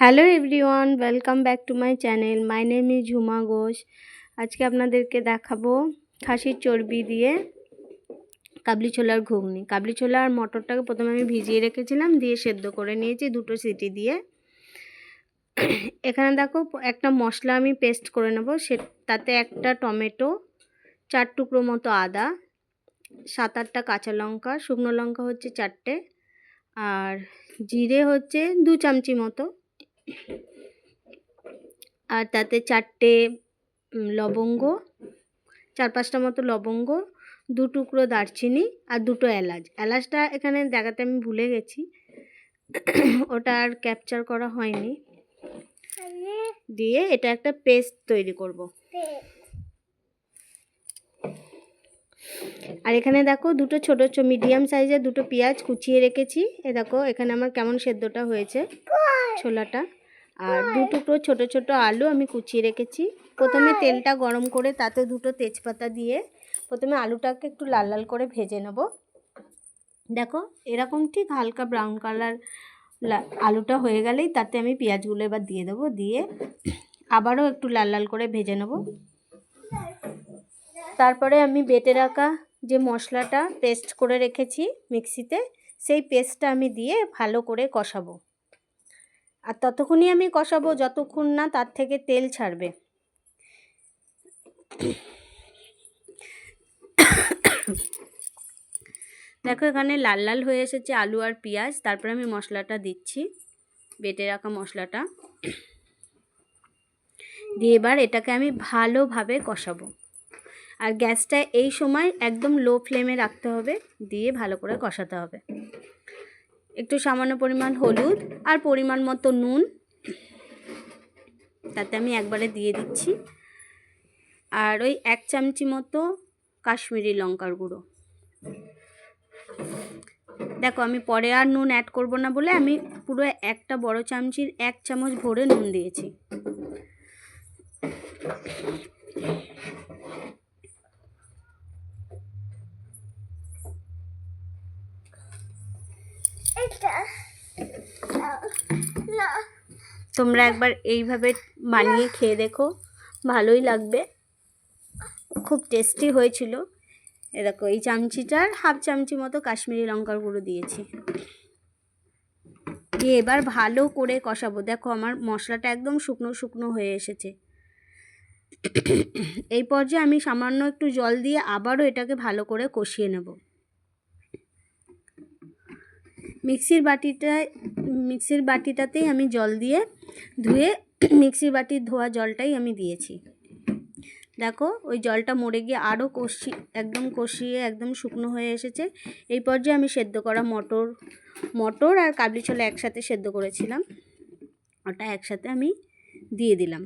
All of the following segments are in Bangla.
Hello everyone, welcome back to my channel. My name is Jhuma Ghosh. আজকে আপনাদেরকে দেখাবো খাসির চর্বি দিয়ে কাবলি ছোলার ঘুগনি। কাবলি ছোলা আর মটরটাকে প্রথমে আমি ভিজিয়ে রেখেছিলাম, দিয়ে সেদ্ধ করে নিয়েছি দুটো সিটি দিয়ে। এখানে দেখো একটা মশলা আমি পেস্ট করে নেব, সে তাতে একটা টমেটো, চার টুকরো মতো আদা, সাত আটটা কাঁচা লঙ্কা, শুকনো লঙ্কা হচ্ছে চারটে, আর জিরে হচ্ছে দু চামচি মতো। আর তাতে চারটে লবঙ্গ, চার পাঁচটা মতো লবঙ্গ, দু টুকরো দারচিনি আর দুটো এলাচ। এলাচটা এখানে দেখাতে আমি ভুলে গেছি। ওটা আর ক্যাপচার করা হয়নি। দিয়ে এটা একটা পেস্ট তৈরি করব। আর এখানে দেখো দুটো ছোটো মিডিয়াম সাইজের দুটো পেঁয়াজ কুচিয়ে রেখেছি। এ দেখো এখানে আমার কেমন সেদ্ধটা হয়েছে। ছোলাটা। আর দু টুকরো ছোটো ছোটো আলু আমি কুচিয়ে রেখেছি। প্রথমে তেলটা গরম করে তাতে দুটো তেজপাতা দিয়ে প্রথমে আলুটাকে একটু লাল লাল করে ভেজে নেব। দেখো এরকম ঠিক হালকা ব্রাউন কালার আলুটা হয়ে গেলেই তাতে আমি পেঁয়াজগুলো এবার দিয়ে দেবো। দিয়ে আবারও একটু লাল লাল করে ভেজে নেব। তারপরে আমি বেটে রাখা যে মশলাটা পেস্ট করে রেখেছি মিক্সিতে সেই পেস্টটা আমি দিয়ে ভালো করে কষাবো। আর ততক্ষণই আমি কষাবো যতক্ষণ না তার থেকে তেল ছাড়বে। দেখো এখানে লাল লাল হয়ে এসেছে আলু আর পেঁয়াজ, তারপরে আমি মশলাটা দিচ্ছি, বেটে রাখা মশলাটা। দিয়ে এবার এটাকে আমি ভালোভাবে কষাবো। আর গ্যাসটা এই সময় একদম লো ফ্লেমে রাখতে হবে, দিয়ে ভালো করে কষাতে হবে। একটু সামান্য পরিমাণ হলুদ আর পরিমাণ মতো নুন। তাতে আমি একবারে দিয়ে দিচ্ছি। আর ওই এক চামচি মতো কাশ্মীরি লঙ্কার গুঁড়ো। দেখো, আমি পরে আর নুন অ্যাড করব না বলে আমি পুরো একটা বড় চামচির এক চামচ ভরে নুন দিয়েছি। তোমরা একবার এইভাবে বানিয়ে খেয়ে দেখো। ভালোই লাগবে। খুব টেস্টি হয়েছিল। এ দেখো, এই চামচিটার হাফ চামচি মতো কাশ্মীরি লঙ্কার গুঁড়ো দিয়েছি। দিয়ে এবার ভালো করে কষাবো। দেখো, আমার মশলাটা একদম শুকনো শুকনো হয়ে এসেছে। এই পর্যায়ে আমি সামান্য একটু জল দিয়ে আবারও এটাকে ভালো করে কষিয়ে নেব। মিক্সির বাটিটায় মিক্সির বাটিটাতেই আমি জল দিয়ে ধুয়ে মিক্সির বাটির ধোয়া জলটাই আমি দিয়েছি। দেখো, ওই জলটা মরে গিয়ে আরও কষি, একদম কষিয়ে, একদম শুকনো হয়ে এসেছে। এই পর্যায়ে আমি সেদ্ধ করা মটর মটর আর কাবলি ছোলা একসাথে সেদ্ধ করেছিলাম। ওটা একসাথে আমি দিয়ে দিলাম।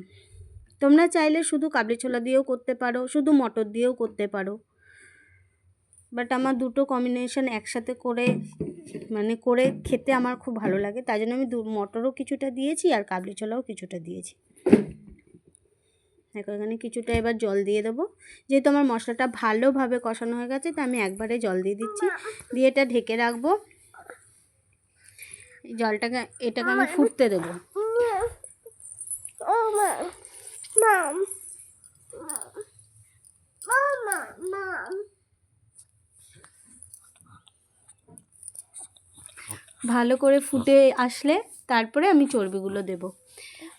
তোমরা চাইলে শুধু কাবলি ছোলা দিয়েও করতে পারো, শুধু মটর দিয়েও করতে পারো। বাট আমার দুটো কম্বিনেশন একসাথে করে মানে করে খেতে আমার খুব ভালো লাগে। তাই জন্য আমি দু, মটরও কিছুটা দিয়েছি আর কাবলি ছোলাও কিছুটা দিয়েছি। দেখো, এখানে কিছুটা এবার জল দিয়ে দেবো। যেহেতু আমার মশলাটা ভালোভাবে কষানো হয়ে গেছে তো আমি একবারে জল দিয়ে দিচ্ছি। দিয়ে এটা ঢেকে রাখব। জলটাকে, এটাকে আমি ফুটতে দেবো। ভালো করে ফুটে আসলে তারপরে আমি চর্বিগুলো দেব।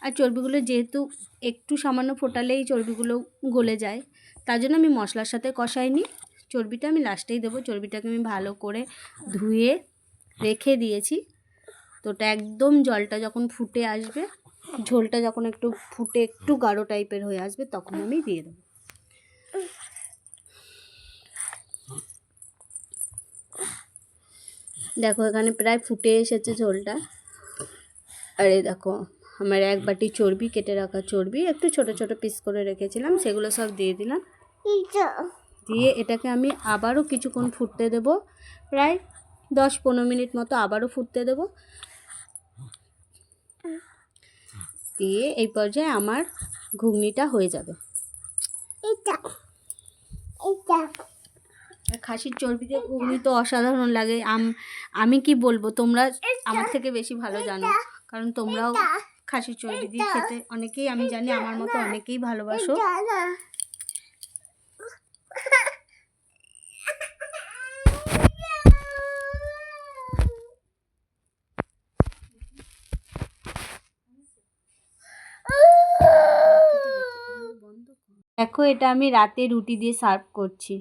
আর চর্বিগুলো যেহেতু একটু সামান্য ফোটালেই চর্বিগুলো গলে যায় তার জন্য আমি মশলার সাথে কষাইনি। চর্বিটা আমি লাস্টেই দেবো। চর্বিটাকে আমি ভালো করে ধুয়ে রেখে দিয়েছি। তো ওটা একদম জলটা যখন ফুটে আসবে ঝোলটা যখন একটু ফুটে একটু গাঢ় টাইপের হয়ে আসবে তখন আমি দিয়ে দেবো। দেখো এখানে প্রায় ফুটে এসেছে ঝোলটা। আরে দেখো আমার এক বাটি চর্বি কেটে রাখা চর্বি একটু ছোট ছোট পিস করে রেখেছিলাম সেগুলো সব দিয়ে দিলাম। দিয়ে এটাকে আমি আবারও কিছুক্ষণ ফুটতে দেব প্রায় দশ পনেরো মিনিট মতো আবারও ফুটতে দেব। দিয়ে এই পর্যায়ে আমার ঘুগনিটা হয়ে যাবে। আর খাসির চর্বি দিয়ে ঘুগনি তো অসাধারণ লাগে। আমি কি বলব? তোমরা আমার থেকে বেশি ভালো জানো। কারণ তোমরাও খাসির চর্বি দিয়ে খেতে অনেকেই, আমি জানি আমার মতো অনেকেই ভালোবাসো। দেখো, এটা আমি রাতে রুটি দিয়ে সার্ভ করছি।